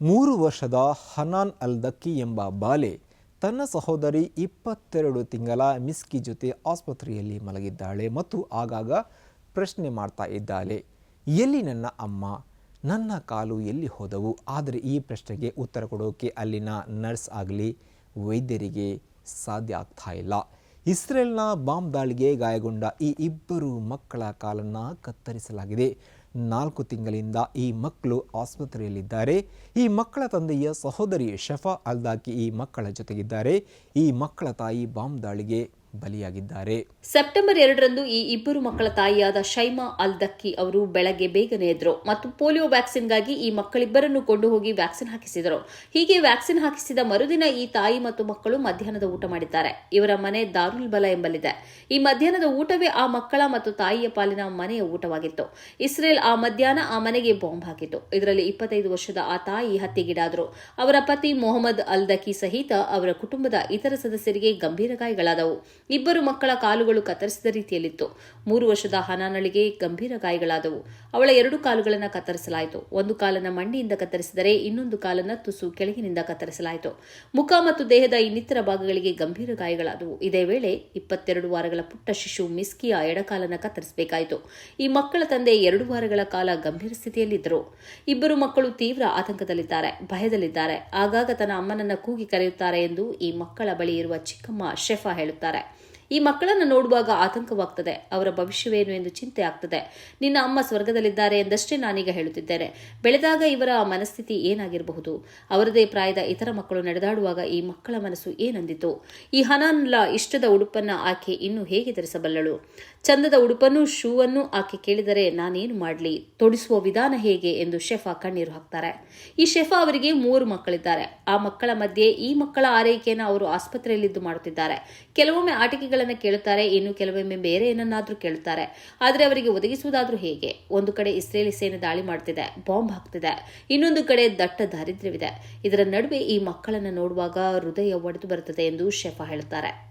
ಮೂರು ವರ್ಷದ ಹನಾನ್ ಅಲ್ ದಕ್ಕಿ ಎಂಬ ಬಾಲೆ ತನ್ನ ಸಹೋದರಿ ಇಪ್ಪತ್ತೆರಡು ತಿಂಗಳ ಮಿಸ್ಕಿ ಜೊತೆ ಆಸ್ಪತ್ರೆಯಲ್ಲಿ ಮಲಗಿದ್ದಾಳೆ ಮತ್ತು ಆಗಾಗ ಪ್ರಶ್ನೆ ಮಾಡ್ತಾ ಇದ್ದಾಳೆ, ಎಲ್ಲಿ ನನ್ನ ಅಮ್ಮ? ನನ್ನ ಕಾಲು ಎಲ್ಲಿ ಹೋದವು? ಆದರೆ ಈ ಪ್ರಶ್ನೆಗೆ ಉತ್ತರ ಕೊಡೋಕೆ ಅಲ್ಲಿನ ನರ್ಸ್ ಆಗಲಿ, ವೈದ್ಯರಿಗೆ ಸಾಧ್ಯ ಆಗ್ತಾ ಇಲ್ಲ. ಇಸ್ರೇಲ್ನ ಬಾಂಬ್ ದಾಳಿಗೆ ಗಾಯಗೊಂಡ ಈ ಇಬ್ಬರು ಮಕ್ಕಳ ಕಾಲನ್ನು ಕತ್ತರಿಸಲಾಗಿದೆ. ನಾಲ್ಕು ತಿಂಗಳಿಂದ ಈ ಮಕ್ಕಳು ಆಸ್ಪತ್ರೆಯಲ್ಲಿದ್ದಾರೆ. ಈ ಮಕ್ಕಳ ತಂದೆಯ ಸಹೋದರಿ ಶಫಾ ಅಲ್ದಾಕಿ ಈ ಮಕ್ಕಳ ಜೊತೆಗಿದ್ದಾರೆ. ಈ ಮಕ್ಕಳ ತಾಯಿ ಬಾಂಬ್ ದಾಳಿಗೆ ಬಲಿಯಾಗಿದ್ದಾರೆ. ಸೆಪ್ಟೆಂಬರ್ ಎರಡರಂದು ಈ ಇಬ್ಬರು ಮಕ್ಕಳ ತಾಯಿಯಾದ ಶೈಮಾ ಅಲ್ ದಕ್ಕಿ ಅವರು ಬೆಳಗ್ಗೆ ಬೇಗನೆ ಎದ್ರು ಮತ್ತು ಪೋಲಿಯೋ ವ್ಯಾಕ್ಸಿನ್ಗಾಗಿ ಈ ಮಕ್ಕಳಿಬ್ಬರನ್ನು ಕೊಂಡು ಹೋಗಿ ವ್ಯಾಕ್ಸಿನ್ ಹಾಕಿಸಿದರು. ಹೀಗೆ ವ್ಯಾಕ್ಸಿನ್ ಹಾಕಿಸಿದ ಮರುದಿನ ಈ ತಾಯಿ ಮತ್ತು ಮಕ್ಕಳು ಮಧ್ಯಾಹ್ನದ ಊಟ ಮಾಡಿದ್ದಾರೆ. ಇವರ ಮನೆ ದಾರುಲ್ ಬಲ ಎಂಬಲ್ಲಿದೆ. ಈ ಮಧ್ಯಾಹ್ನದ ಊಟವೇ ಆ ಮಕ್ಕಳ ಮತ್ತು ತಾಯಿಯ ಪಾಲಿನ ಮನೆಯ ಊಟವಾಗಿತ್ತು. ಇಸ್ರೇಲ್ ಆ ಮಧ್ಯಾಹ್ನ ಆ ಮನೆಗೆ ಬಾಂಬ್ ಹಾಕಿತು ಇದರಲ್ಲಿ ಇಪ್ಪತ್ತೈದು ವರ್ಷದ ಆ ತಾಯಿ ಹತ್ಯೆಗೀಡಾದರು. ಅವರ ಪತಿ ಮೊಹಮ್ಮದ್ ಅಲ್ದಕಿ ಸಹಿತ ಅವರ ಕುಟುಂಬದ ಇತರ ಸದಸ್ಯರಿಗೆ ಗಂಭೀರ ಗಾಯಗಳಾದವು. ಇಬ್ಬರು ಮಕ್ಕಳ ಕಾಲುಗಳು ಕತ್ತರಿಸಿದ ರೀತಿಯಲ್ಲಿತ್ತು. ಮೂರು ವರ್ಷದ ಹನಾನಳಿಗೆ ಗಂಭೀರ ಗಾಯಗಳಾದವು. ಅವಳ ಎರಡು ಕಾಲುಗಳನ್ನು ಕತ್ತರಿಸಲಾಯಿತು. ಒಂದು ಕಾಲನ್ನು ಮಂಡಿಯಿಂದ ಕತ್ತರಿಸಿದರೆ ಇನ್ನೊಂದು ಕಾಲನ್ನು ತುಸು ಕೆಳಗಿನಿಂದ ಕತ್ತರಿಸಲಾಯಿತು. ಮುಖ ಮತ್ತು ದೇಹದ ಇನ್ನಿತರ ಭಾಗಗಳಿಗೆ ಗಂಭೀರ ಗಾಯಗಳಾದವು. ಇದೇ ವೇಳೆ ಇಪ್ಪತ್ತೆರಡು ವಾರಗಳ ಪುಟ್ಟ ಶಿಶು ಮಿಸ್ಕಿಯ ಎಡಕಾಲನ್ನು ಕತ್ತರಿಸಬೇಕಾಯಿತು. ಈ ಮಕ್ಕಳ ತಂದೆ ಎರಡು ವಾರಗಳ ಕಾಲ ಗಂಭೀರ ಸ್ಥಿತಿಯಲ್ಲಿದ್ದರು. ಇಬ್ಬರು ಮಕ್ಕಳು ತೀವ್ರ ಆತಂಕದಲ್ಲಿದ್ದಾರೆ, ಭಯದಲ್ಲಿದ್ದಾರೆ. ಆಗಾಗ ತನ್ನ ಅಮ್ಮನನ್ನ ಕೂಗಿ ಕರೆಯುತ್ತಾರೆ ಎಂದು ಈ ಮಕ್ಕಳ ಬಳಿ ಇರುವ ಚಿಕ್ಕಮ್ಮ ಶೆಫಾ ಹೇಳುತ್ತಾರೆ. ಈ ಮಕ್ಕಳನ್ನು ನೋಡುವಾಗ ಆತಂಕವಾಗ್ತದೆ. ಅವರ ಭವಿಷ್ಯವೇನು ಎಂದು ಚಿಂತೆ ಆಗ್ತದೆ. ನಿನ್ನ ಅಮ್ಮ ಸ್ವರ್ಗದಲ್ಲಿದ್ದಾರೆ ಎಂದಷ್ಟೇ ನಾನೀಗ ಹೇಳುತ್ತಿದ್ದೇನೆ. ಬೆಳೆದಾಗ ಇವರ ಮನಸ್ಥಿತಿ ಏನಾಗಿರಬಹುದು? ಅವರದೇ ಪ್ರಾಯದ ಇತರ ಮಕ್ಕಳು ನಡೆದಾಡುವಾಗ ಈ ಮಕ್ಕಳ ಮನಸ್ಸು ಏನಂದಿತು? ಈ ಹನಾನ್ಲ ಇಷ್ಟದ ಉಡುಪನ್ನ ಆಕೆ ಇನ್ನೂ ಹೇಗೆ ಧರಿಸಬಲ್ಲಳು? ಚಂದದ ಉಡುಪನ್ನು ಶೂವನ್ನು ಆಕೆ ಕೇಳಿದರೆ ನಾನೇನು ಮಾಡಲಿ? ತೊಡಿಸುವ ವಿಧಾನ ಹೇಗೆ ಎಂದು ಶೆಫಾ ಕಣ್ಣೀರು ಹಾಕ್ತಾರೆ. ಈ ಶೆಫಾ ಅವರಿಗೆ ಮೂರು ಮಕ್ಕಳಿದ್ದಾರೆ. ಆ ಮಕ್ಕಳ ಮಧ್ಯೆ ಈ ಮಕ್ಕಳ ಆರೈಕೆಯನ್ನು ಅವರು ಆಸ್ಪತ್ರೆಯಲ್ಲಿದ್ದು ಮಾಡುತ್ತಿದ್ದಾರೆ. ಕೆಲವೊಮ್ಮೆ ಆಟಿಕೆಗಳನ್ನು ಕೇಳುತ್ತಾರೆ, ಇನ್ನು ಕೆಲವೊಮ್ಮೆ ಬೇರೆ ಏನನ್ನಾದ್ರೂ ಕೇಳುತ್ತಾರೆ. ಆದರೆ ಅವರಿಗೆ ಒದಗಿಸುವುದಾದ್ರೂ ಹೇಗೆ? ಒಂದು ಕಡೆ ಇಸ್ರೇಲಿ ಸೇನೆ ದಾಳಿ ಮಾಡ್ತಿದೆ, ಬಾಂಬ್ ಹಾಕ್ತಿದೆ, ಇನ್ನೊಂದು ಕಡೆ ದಟ್ಟ ದಾರಿದ್ರ್ಯವಿದೆ. ಇದರ ನಡುವೆ ಈ ಮಕ್ಕಳನ್ನು ನೋಡುವಾಗ ಹೃದಯ ಒಡೆದು ಬರುತ್ತದೆ ಎಂದು ಶೆಫಾ ಹೇಳುತ್ತಾರೆ.